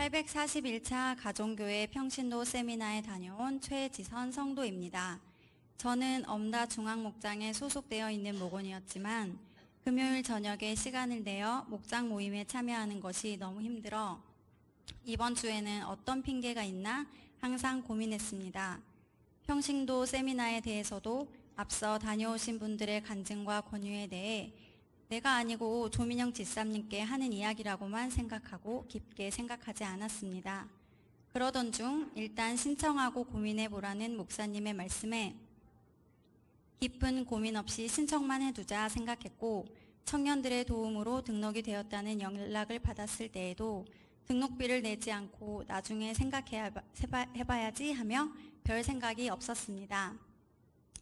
841차 가정교회 평신도 세미나에 다녀온 최지선 성도입니다. 저는 엄다 중앙목장에 소속되어 있는 목원이었지만 금요일 저녁에 시간을 내어 목장 모임에 참여하는 것이 너무 힘들어 이번 주에는 어떤 핑계가 있나 항상 고민했습니다. 평신도 세미나에 대해서도 앞서 다녀오신 분들의 간증과 권유에 대해 내가 아니고 조민영 집사님께 하는 이야기라고만 생각하고 깊게 생각하지 않았습니다. 그러던 중 일단 신청하고 고민해 보라는 목사님의 말씀에 깊은 고민 없이 신청만 해두자 생각했고 청년들의 도움으로 등록이 되었다는 연락을 받았을 때에도 등록비를 내지 않고 나중에 생각해봐야지 하며 별 생각이 없었습니다.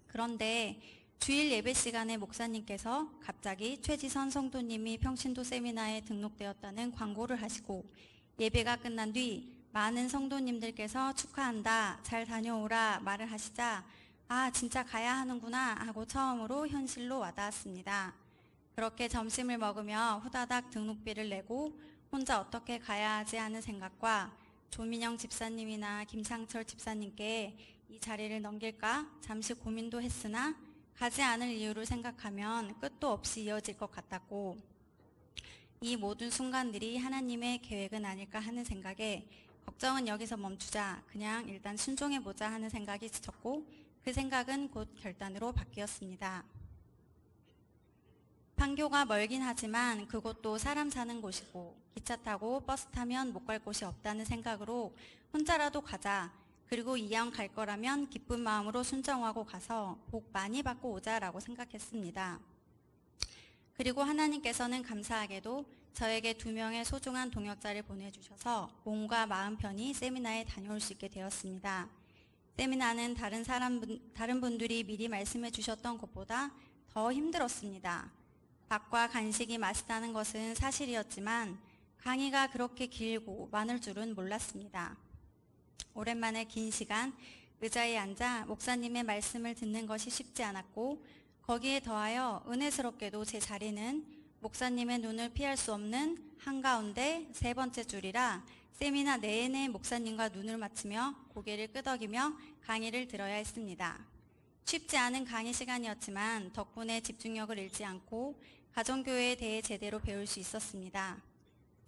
그런데 주일 예배 시간에 목사님께서 갑자기 최지선 성도님이 평신도 세미나에 등록되었다는 광고를 하시고 예배가 끝난 뒤 많은 성도님들께서 축하한다, 잘 다녀오라 말을 하시자 아, 진짜 가야 하는구나 하고 처음으로 현실로 와닿았습니다. 그렇게 점심을 먹으며 후다닥 등록비를 내고 혼자 어떻게 가야 하지 하는 생각과 조민영 집사님이나 김상철 집사님께 이 자리를 넘길까 잠시 고민도 했으나 가지 않을 이유를 생각하면 끝도 없이 이어질 것 같았고 이 모든 순간들이 하나님의 계획은 아닐까 하는 생각에 걱정은 여기서 멈추자 그냥 일단 순종해보자 하는 생각이 지쳤고 그 생각은 곧 결단으로 바뀌었습니다. 판교가 멀긴 하지만 그곳도 사람 사는 곳이고 기차 타고 버스 타면 못 갈 곳이 없다는 생각으로 혼자라도 가자 그리고 이왕 갈 거라면 기쁜 마음으로 순정하고 가서 복 많이 받고 오자라고 생각했습니다. 그리고 하나님께서는 감사하게도 저에게 두 명의 소중한 동역자를 보내주셔서 몸과 마음 편히 세미나에 다녀올 수 있게 되었습니다. 세미나는 다른 사람, 다른 분들이 미리 말씀해 주셨던 것보다 더 힘들었습니다. 밥과 간식이 맛있다는 것은 사실이었지만 강의가 그렇게 길고 많을 줄은 몰랐습니다. 오랜만에 긴 시간 의자에 앉아 목사님의 말씀을 듣는 것이 쉽지 않았고 거기에 더하여 은혜스럽게도 제 자리는 목사님의 눈을 피할 수 없는 한가운데 세 번째 줄이라 세미나 내내 목사님과 눈을 맞추며 고개를 끄덕이며 강의를 들어야 했습니다. 쉽지 않은 강의 시간이었지만 덕분에 집중력을 잃지 않고 가정교회에 대해 제대로 배울 수 있었습니다.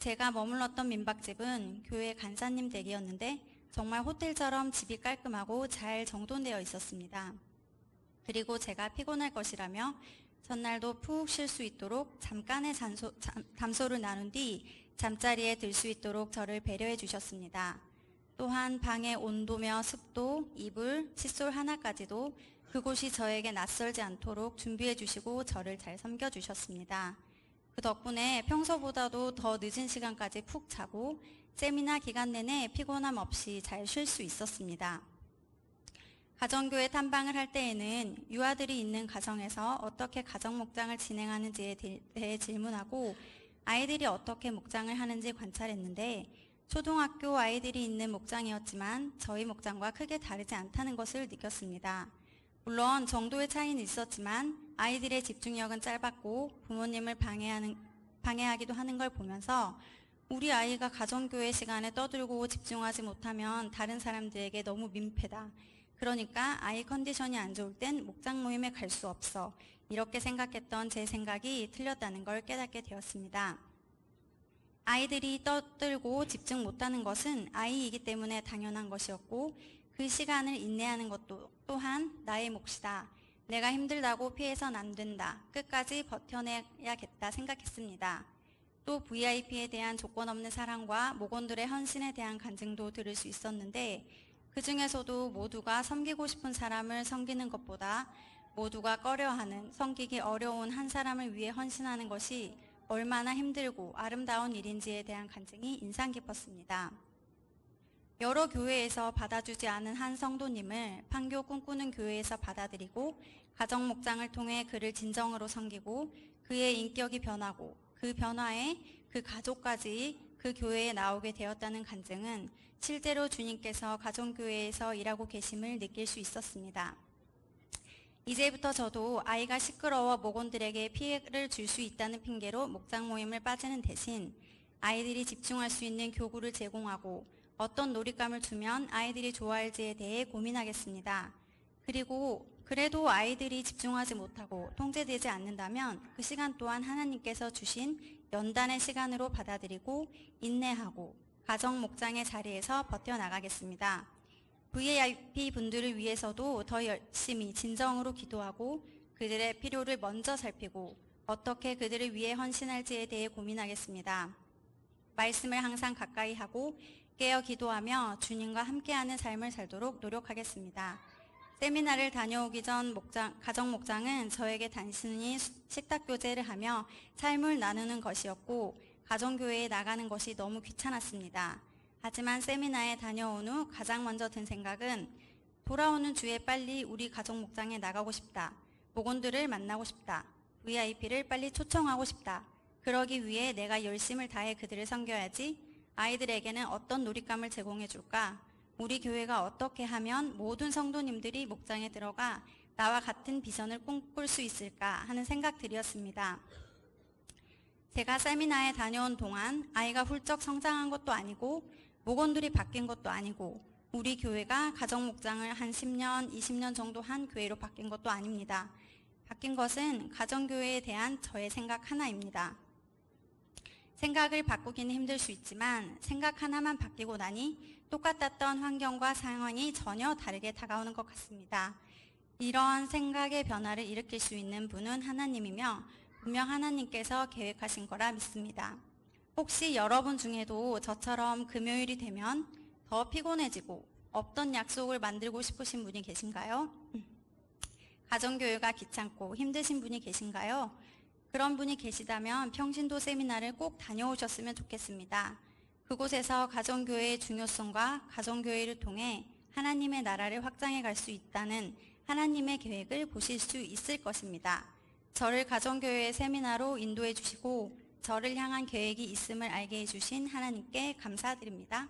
제가 머물렀던 민박집은 교회 간사님 댁이었는데 정말 호텔처럼 집이 깔끔하고 잘 정돈되어 있었습니다. 그리고 제가 피곤할 것이라며 전날도 푹 쉴 수 있도록 잠깐의 잔소, 잠, 담소를 나눈 뒤 잠자리에 들 수 있도록 저를 배려해 주셨습니다. 또한 방의 온도며 습도, 이불, 칫솔 하나까지도 그곳이 저에게 낯설지 않도록 준비해 주시고 저를 잘 섬겨 주셨습니다. 그 덕분에 평소보다도 더 늦은 시간까지 푹 자고 세미나 기간 내내 피곤함 없이 잘 쉴 수 있었습니다. 가정교회 탐방을 할 때에는 유아들이 있는 가정에서 어떻게 가정 목장을 진행하는지에 대해 질문하고 아이들이 어떻게 목장을 하는지 관찰했는데 초등학교 아이들이 있는 목장이었지만 저희 목장과 크게 다르지 않다는 것을 느꼈습니다. 물론 정도의 차이는 있었지만 아이들의 집중력은 짧았고 부모님을 방해하는, 방해하기도 하는 걸 보면서 우리 아이가 가정교회 시간에 떠들고 집중하지 못하면 다른 사람들에게 너무 민폐다. 그러니까 아이 컨디션이 안 좋을 땐 목장 모임에 갈 수 없어. 이렇게 생각했던 제 생각이 틀렸다는 걸 깨닫게 되었습니다. 아이들이 떠들고 집중 못하는 것은 아이이기 때문에 당연한 것이었고 그 시간을 인내하는 것도 또한 나의 몫이다. 내가 힘들다고 피해선 안 된다. 끝까지 버텨내야겠다 생각했습니다. 또 VIP에 대한 조건 없는 사랑과 목원들의 헌신에 대한 간증도 들을 수 있었는데 그 중에서도 모두가 섬기고 싶은 사람을 섬기는 것보다 모두가 꺼려하는 섬기기 어려운 한 사람을 위해 헌신하는 것이 얼마나 힘들고 아름다운 일인지에 대한 간증이 인상 깊었습니다. 여러 교회에서 받아주지 않은 한 성도님을 판교 꿈꾸는 교회에서 받아들이고 가정 목장을 통해 그를 진정으로 섬기고 그의 인격이 변하고 그 변화에 그 가족까지 그 교회에 나오게 되었다는 간증은 실제로 주님께서 가정교회에서 일하고 계심을 느낄 수 있었습니다. 이제부터 저도 아이가 시끄러워 목원들에게 피해를 줄 수 있다는 핑계로 목장 모임을 빠지는 대신 아이들이 집중할 수 있는 교구를 제공하고 어떤 놀잇감을 주면 아이들이 좋아할지에 대해 고민하겠습니다. 그리고 그래도 아이들이 집중하지 못하고 통제되지 않는다면 그 시간 또한 하나님께서 주신 연단의 시간으로 받아들이고 인내하고 가정 목장의 자리에서 버텨나가겠습니다. VIP 분들을 위해서도 더 열심히 진정으로 기도하고 그들의 필요를 먼저 살피고 어떻게 그들을 위해 헌신할지에 대해 고민하겠습니다. 말씀을 항상 가까이 하고 깨어 기도하며 주님과 함께하는 삶을 살도록 노력하겠습니다. 세미나를 다녀오기 전 목장, 가정 목장은 저에게 단순히 식탁 교제를 하며 삶을 나누는 것이었고 가정교회에 나가는 것이 너무 귀찮았습니다. 하지만 세미나에 다녀온 후 가장 먼저 든 생각은 돌아오는 주에 빨리 우리 가정 목장에 나가고 싶다. 목원들을 만나고 싶다. VIP를 빨리 초청하고 싶다. 그러기 위해 내가 열심을 다해 그들을 섬겨야지. 아이들에게는 어떤 놀잇감을 제공해 줄까? 우리 교회가 어떻게 하면 모든 성도님들이 목장에 들어가 나와 같은 비전을 꿈꿀 수 있을까 하는 생각들이었습니다. 제가 세미나에 다녀온 동안 아이가 훌쩍 성장한 것도 아니고 목원들이 바뀐 것도 아니고 우리 교회가 가정 목장을 한 10년, 20년 정도 한 교회로 바뀐 것도 아닙니다. 바뀐 것은 가정교회에 대한 저의 생각 하나입니다. 생각을 바꾸기는 힘들 수 있지만 생각 하나만 바뀌고 나니 똑같았던 환경과 상황이 전혀 다르게 다가오는 것 같습니다. 이런 생각의 변화를 일으킬 수 있는 분은 하나님이며 분명 하나님께서 계획하신 거라 믿습니다. 혹시 여러분 중에도 저처럼 금요일이 되면 더 피곤해지고 없던 약속을 만들고 싶으신 분이 계신가요? 가정교회가 귀찮고 힘드신 분이 계신가요? 그런 분이 계시다면 평신도 세미나를 꼭 다녀오셨으면 좋겠습니다. 그곳에서 가정교회의 중요성과 가정교회를 통해 하나님의 나라를 확장해 갈 수 있다는 하나님의 계획을 보실 수 있을 것입니다. 저를 가정교회의 세미나로 인도해 주시고 저를 향한 계획이 있음을 알게 해 주신 하나님께 감사드립니다.